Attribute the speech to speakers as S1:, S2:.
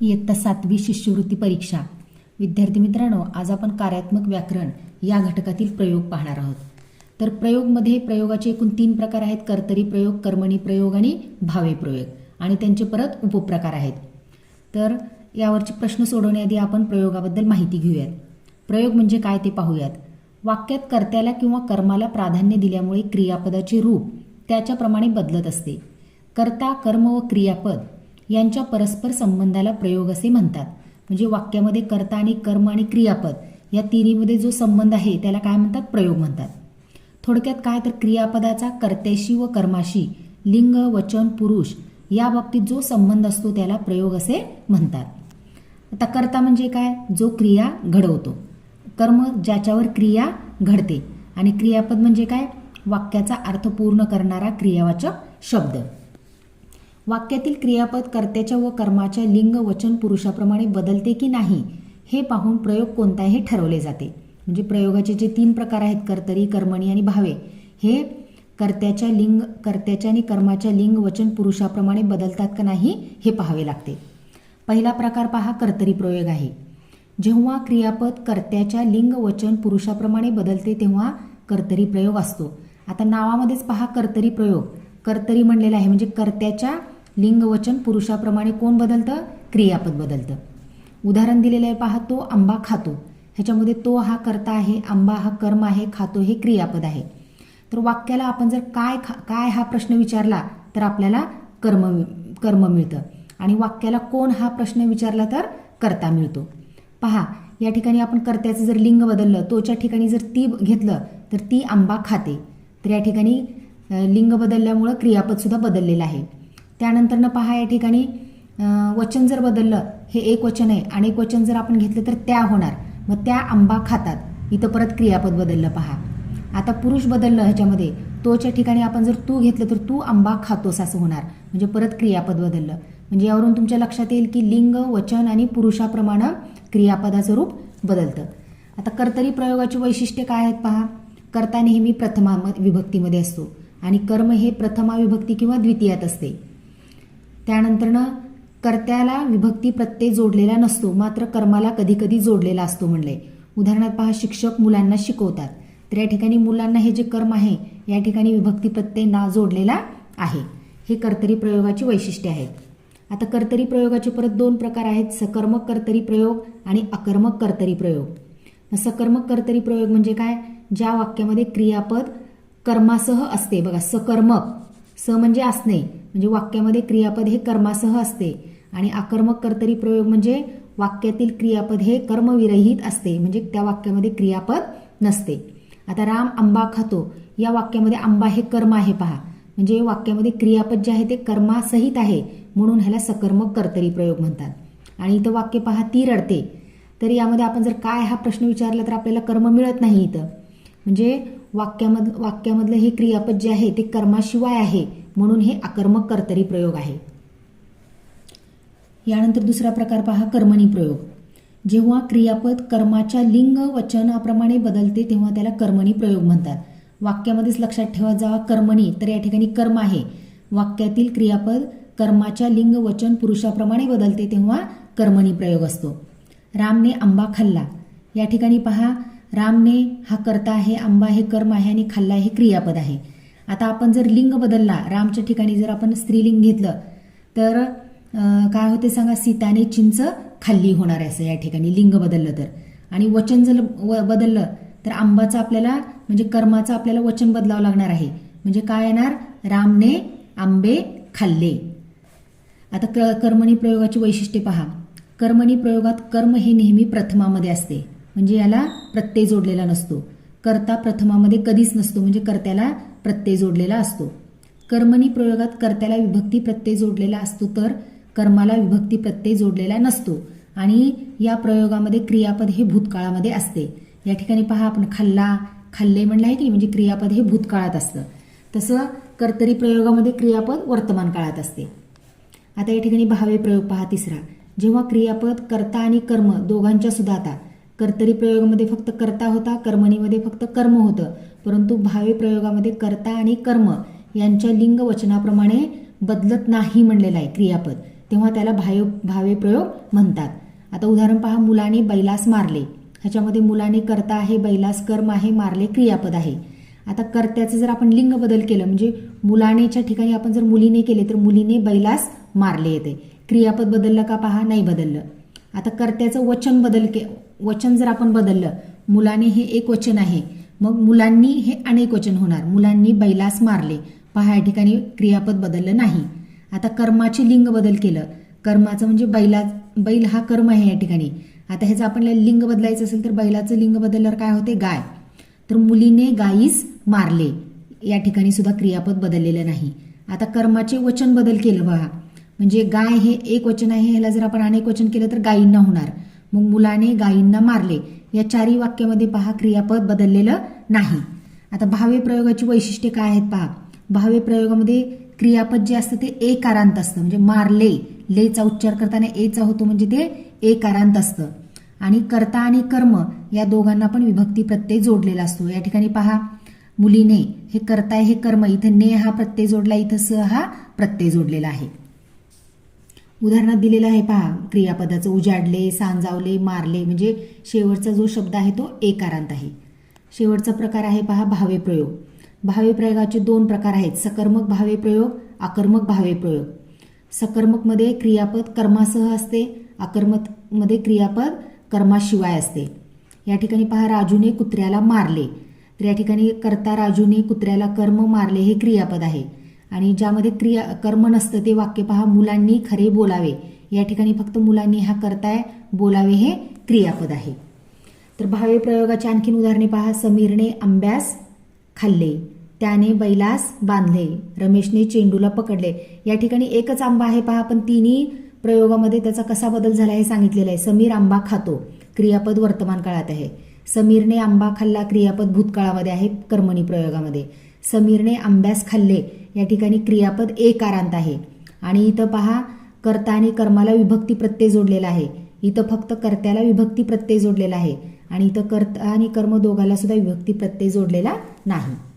S1: इयत्ता सातवी शिष्यवृत्ती परीक्षा. विद्यार्थी मित्रांनो आज आपण कार्यात्मक व्याकरण या घटकातील प्रयोग पाहणार आहोत. तर प्रयोगमध्ये प्रयोगाचे एकूण तीन प्रकार आहेत कर्तरी प्रयोग कर्मणी प्रयोग आणि भावे प्रयोग. आणि त्यांचे परत उपप्रकार आहेत. तर यावरचे प्रश्न सोडवण्याआधी आपण प्रयोगाबद्दल माहिती घेऊयात. प्रयोग म्हणजे काय ते पाहूयात. वाक्यात कर्त्याला किंवा कर्माला प्राधान्य दिल्यामुळे क्रियापदाचे रूप त्याच्याप्रमाणे बदलत असते. कर्ता कर्म व क्रियापद यांच्या परस्पर संबंधाला प्रयोग असे म्हणतात. म्हणजे वाक्यामध्ये कर्ता आणि कर्म आणि क्रियापद या तिन्हीमध्ये जो संबंध आहे त्याला काय म्हणतात? प्रयोग म्हणतात. थोडक्यात काय तर क्रियापदाचा कर्त्याशी व कर्माशी लिंग वचन पुरुष या बाबतीत जो संबंध असतो त्याला प्रयोग असे म्हणतात. आता कर्ता म्हणजे काय? जो क्रिया घडवतो. कर्म ज्याच्यावर क्रिया घडते आणि क्रियापद म्हणजे काय? वाक्याचा अर्थ पूर्ण करणारा क्रियावाचक शब्द. वाक्यातील क्रियापद कर्त्याच्या व कर्माच्या लिंग वचन पुरुषाप्रमाणे बदलते की नाही हे पाहून प्रयोग कोणता हे ठरवले जाते. म्हणजे प्रयोगाचे जे तीन प्रकार आहेत कर्तरी कर्मणी आणि भावे हे कर्त्याच्या लिंग कर्त्याच्या आणि कर्माच्या लिंग वचन पुरुषाप्रमाणे बदलतात का नाही हे पाहावे लागते. पहिला प्रकार पहा कर्तरी प्रयोग आहे. जेव्हा क्रियापद कर्त्याच्या लिंग वचन पुरुषाप्रमाणे बदलते तेव्हा कर्तरी प्रयोग असतो. आता नावामध्येच पहा कर्तरी प्रयोग. कर्तरी म्हणलेला आहे म्हणजे कर्त्याच्या लिंगवचन पुरुषाप्रमाणे कोण बदलतं? क्रियापद बदलतं. उदाहरण दिलेलं आहे पहा तो आंबा खातो. ह्याच्यामध्ये तो हा कर्ता आहे आंबा हा कर्म आहे खातो हे क्रियापद आहे. तर वाक्याला आपण जर काय खा काय हा प्रश्न विचारला तर आपल्याला कर्म कर्म मिळतं. आणि वाक्याला कोण हा प्रश्न विचारला तर कर्ता मिळतो. पहा या ठिकाणी आपण कर्त्याचं जर लिंग बदललं तोच्या ठिकाणी जर ती घेतलं तर ती आंबा खाते. तर या ठिकाणी लिंग बदलल्यामुळं क्रियापदसुद्धा बदललेलं आहे. त्यानंतरनं पहा या ठिकाणी वचन जर बदललं हे एक वचन आहे आणि एक वचन जर आपण घेतलं तर त्या होणार. मग त्या आंबा खातात. इथं परत क्रियापद बदललं पहा. आता पुरुष बदललं ह्याच्यामध्ये. तोच्या ठिकाणी आपण जर तू घेतलं तर तू आंबा खातोस असं होणार. म्हणजे परत क्रियापद बदललं. म्हणजे यावरून तुमच्या लक्षात येईल की लिंग वचन आणि पुरुषाप्रमाणे क्रियापदाचं रूप बदलतं. आता कर्तरी प्रयोगाची वैशिष्ट्ये काय आहेत पहा. कर्ता नेहमी प्रथमा विभक्तीमध्ये असतो. आणि कर्म हे प्रथमा विभक्ती किंवा द्वितीयात असते. त्यानंतरनं कर्त्याला विभक्ती प्रत्यय जोडलेला नसतो मात्र कर्माला कधीकधी जोडलेला असतो म्हणले. उदाहरणार्थ पहा शिक्षक मुलांना शिकवतात. तर या ठिकाणी मुलांना हे जे कर्म आहे या ठिकाणी विभक्ती प्रत्यय ना जोडलेला आहे. हे कर्तरी प्रयोगाची वैशिष्ट्ये आहेत. आता कर्तरी प्रयोगाचे परत दोन प्रकार आहेत. सकर्मक कर्तरी प्रयोग आणि अकर्मक कर्तरी प्रयोग. सकर्मक कर्तरी प्रयोग म्हणजे काय? ज्या वाक्यामध्ये क्रियापद कर्मासह असते. बघा सकर्मक स म्हणजे असणे म्हणजे वाक्यामध्ये क्रियापद हे कर्मासह असते. आणि आकर्मक कर्तरी प्रयोग म्हणजे वाक्यातील क्रियापद हे कर्मविरहित असते. म्हणजे त्या वाक्यामध्ये क्रियापद नसते. आता राम आंबा खातो. या वाक्यामध्ये आंबा हे कर्म आहे पहा. म्हणजे वाक्यामध्ये क्रियापद जे आहे ते कर्मासहित आहे. म्हणून ह्याला सकर्मक कर्तरी प्रयोग म्हणतात. आणि इथं वाक्य पहा ती रडते तर यामध्ये आपण जर काय हा प्रश्न विचारला तर आपल्याला कर्म मिळत नाही इथं. म्हणजे वाक्यामध वाक्यामधलं हे क्रियापद जे आहे ते कर्माशिवाय आहे. म्हणून हे आकर्मक कर्तरी प्रयोग आहे. यानंतर दुसरा प्रकार पहा कर्मणी प्रयोग. जेव्हा क्रियापद कर्माच्या लिंग वचनाप्रमाणे बदलते तेव्हा त्याला कर्मणी प्रयोग म्हणतात. वाक्यामध्येच लक्षात ठेवा जावा कर्मणी तर या ठिकाणी कर्म आहे. वाक्यातील क्रियापद कर्माच्या लिंग वचन पुरुषाप्रमाणे बदलते तेव्हा कर्मणी प्रयोग असतो. रामने आंबा खाल्ला. या ठिकाणी पहा रामने हा कर्ता आहे आंबा हे कर्म आहे आणि खाल्ला हे क्रियापद आहे. आता आपण जर लिंग बदलला रामच्या ठिकाणी जर आपण स्त्रीलिंग घेतलं तर काय होते सांगा सीताने चिंच खाल्ली होणार आहे असं या ठिकाणी लिंग बदललं तर. आणि वचन जर व- बदललं तर आंबाचं आपल्याला म्हणजे कर्माचं आपल्याला वचन बदलावं लागणार आहे. म्हणजे काय येणार? रामने आंबे खाल्ले. आता क कर्मणी प्रयोगाची वैशिष्ट्ये पहा. कर्मणी प्रयोगात कर्म हे नेहमी प्रथमामध्ये असते. म्हणजे याला प्रत्यय जोडलेला नसतो. कर्ता प्रथमामध्ये कधीच नसतो म्हणजे कर्त्याला प्रत्यय जोडलेला असतो. कर्मणी प्रयोगात कर्त्याला विभक्ती प्रत्यय जोडलेला असतो तर कर्माला विभक्ती प्रत्यय जोडलेला नसतो. आणि या प्रयोगामध्ये क्रियापद हे भूतकाळामध्ये असते. या ठिकाणी पहा आपण खाल्ला खाल्ले म्हणलं आहे की म्हणजे क्रियापद हे भूतकाळात असतं. तसं कर्तरी प्रयोगामध्ये क्रियापद वर्तमान काळात असते. आता या ठिकाणी भावे प्रयोग पहा तिसरा. जेव्हा क्रियापद कर्ता आणि कर्म दोघांच्या सुद्धा आता कर्तरी प्रयोगामध्ये फक्त कर्ता होता कर्मणीमध्ये फक्त कर्म होतं. परंतु भावे प्रयोगामध्ये कर्ता आणि कर्म यांच्या लिंग वचनाप्रमाणे बदलत नाही म्हणलेलं आहे क्रियापद. तेव्हा त्याला भावे भावे प्रयोग म्हणतात. आता उदाहरण पहा मुलाने बैलास मारले. ह्याच्यामध्ये मुलाने कर्ता आहे बैलास कर्म आहे मारले क्रियापद आहे. आता कर्त्याचं जर आपण लिंग बदल केलं म्हणजे मुलानेच्या ठिकाणी आपण जर मुलीने केले तर मुलीने बैलास मारले येते. क्रियापद बदललं का पहा? नाही बदललं. आता कर्त्याचं वचन बदल के वचन जर आपण बदललं मुलाने हे एक वचन आहे मग मुलांनी हे अनेक वचन होणार. मुलांनी बैलास मारले पहा या ठिकाणी क्रियापद बदललं नाही. आता कर्माचे लिंग बदल केलं. कर्माचं म्हणजे बैला बैल हा कर्म आहे या ठिकाणी. आता ह्याचं आपल्याला लिंग बदलायचं असेल तर बैलाचं लिंग बदलल्यावर काय होते? गाय. तर मुलीने गाईस मारले. या ठिकाणी सुद्धा क्रियापद बदललेलं नाही. आता कर्माचे वचन बदल केलं बघा. म्हणजे गाय हे एक वचन आहे ह्याला जर आपण अनेक वचन केलं तर गायींना होणार. मग मुलाने गायींना मारले. या चारही वाक्यामध्ये पहा क्रियापद बदललेलं नाही. आता भावे प्रयोगाची वैशिष्ट्ये काय आहेत पहा. भावे प्रयोगामध्ये क्रियापद जे असतं ते एकारांत असतं. म्हणजे मारले लेचा उच्चार करताना एचा होतो म्हणजे ते एकारांत असतं. आणि कर्ता आणि कर्म या दोघांना पण विभक्ती प्रत्यय जोडलेला असतो. या ठिकाणी पहा मुलीने हे करताय हे कर्म इथं ने हा प्रत्यय जोडला इथं स हा प्रत्यय जोडलेला आहे. उदाहरणात दिलेलं आहे पहा क्रियापदाचं उजाडले सांजावले मारले म्हणजे शेवटचा जो शब्द आहे तो एकारांत आहे. शेवटचा प्रकार आहे पहा भावे प्रयोग. भावे प्रयोगाचे दोन प्रकार आहेत सकर्मक भावे प्रयोग आकर्मक भावे प्रयोग. सकर्मकमध्ये क्रियापद कर्मासह असते आकर्मकमध्ये क्रियापद कर्माशिवाय असते. या ठिकाणी पहा राजूने कुत्र्याला मारले. तर या ठिकाणी करता राजूने कुत्र्याला कर्म मारले हे क्रियापद आहे. आणि ज्यामध्ये क्रिया कर्म नसतं ते वाक्य पहा मुलांनी खरे बोलावे. या ठिकाणी फक्त मुलांनी हा करताय बोलावे हे क्रियापद आहे. तर भावे प्रयोगाची आणखीन उदाहरणे पहा. समीरने आंब्यास खाल्ले त्याने बैलास बांधले रमेशने चेंडूला पकडले. या ठिकाणी एकच आंबा आहे पहा पण तिन्ही प्रयोगामध्ये त्याचा कसा बदल झाला हे सांगितलेलं आहे. समीर आंबा खातो क्रियापद वर्तमान काळात आहे. समीरने आंबा खाल्ला क्रियापद भूतकाळामध्ये आहे कर्मणी प्रयोगामध्ये. समीरने आंब्यास खाल्ले. या ठिकाणी क्रियापद एकारांत आहे. आणि इथं पहा कर्ता आणि कर्माला विभक्ती प्रत्यय जोडलेला आहे. इथं फक्त कर्त्याला विभक्ती प्रत्यय जोडलेला आहे. आणि इथं कर्ता आणि कर्म दोघाला सुद्धा विभक्ती प्रत्यय जोडलेला नाही.